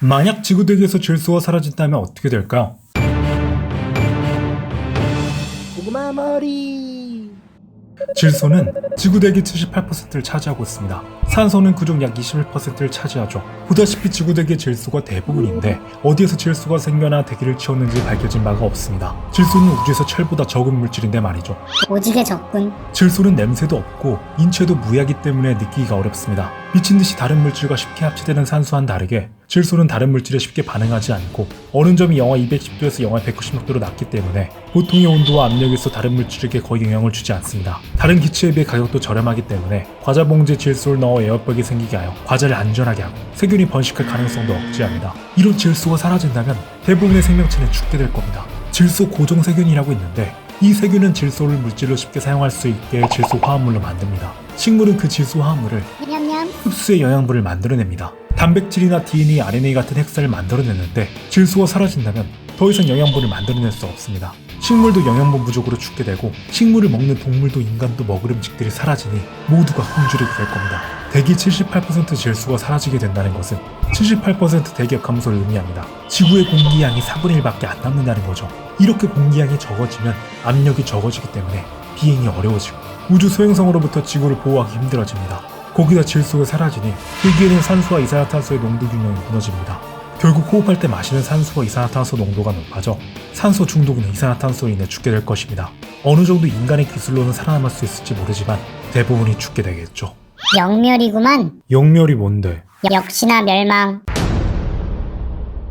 만약 지구대기에서 질소가 사라진다면 어떻게 될까요? 고구마 머리. 질소는 지구대기 78%를 차지하고 있습니다. 산소는 그중 약 21%를 차지하죠. 보다시피 지구대기의 질소가 대부분인데 어디에서 질소가 생겨나 대기를 채웠는지 밝혀진 바가 없습니다. 질소는 우주에서 철보다 적은 물질인데 말이죠. 오지게 적군. 질소는 냄새도 없고 인체도 무해하기 때문에 느끼기가 어렵습니다. 미친 듯이 다른 물질과 쉽게 합체되는 산소와는 다르게 질소는 다른 물질에 쉽게 반응하지 않고 어느 점이 영하 210도에서 영하 196도로 낮기 때문에 보통의 온도와 압력에서 다른 물질에게 거의 영향을 주지 않습니다. 다른 기체에 비해 가격도 저렴하기 때문에 과자 봉지에 질소를 넣어 에어백이 생기게 하여 과자를 안전하게 하고 세균이 번식할 가능성도 억제합니다. 이런 질소가 사라진다면 대부분의 생명체는 죽게 될 겁니다. 질소 고정 세균이라고 있는데 이 세균은 질소를 물질로 쉽게 사용할 수 있게 질소 화합물로 만듭니다. 식물은 그 질소 화합물을. 흡수의 영양분을 만들어냅니다. 단백질이나 DNA, RNA 같은 핵살을 만들어내는데 질소가 사라진다면 더 이상 영양분을 만들어낼 수 없습니다. 식물도 영양분 부족으로 죽게 되고 식물을 먹는 동물도 인간도 먹을 음식들이 사라지니 모두가 굶주리게 될 겁니다. 대기 78% 질소가 사라지게 된다는 것은 78% 대기업 감소를 의미합니다. 지구의 공기양이 4분의 1밖에 안 남는다는 거죠. 이렇게 공기양이 적어지면 압력이 적어지기 때문에 비행이 어려워지고 우주 소행성으로부터 지구를 보호하기 힘들어집니다. 거기다 질소가 사라지니 흙에는 산소와 이산화탄소의 농도 균형이 무너집니다. 결국 호흡할 때 마시는 산소와 이산화탄소 농도가 높아져 산소 중독이나 이산화탄소로 인해 죽게 될 것입니다. 어느 정도 인간의 기술로는 살아남을 수 있을지 모르지만 대부분이 죽게 되겠죠. 영멸이구만. 영멸이 뭔데? 역시나 멸망.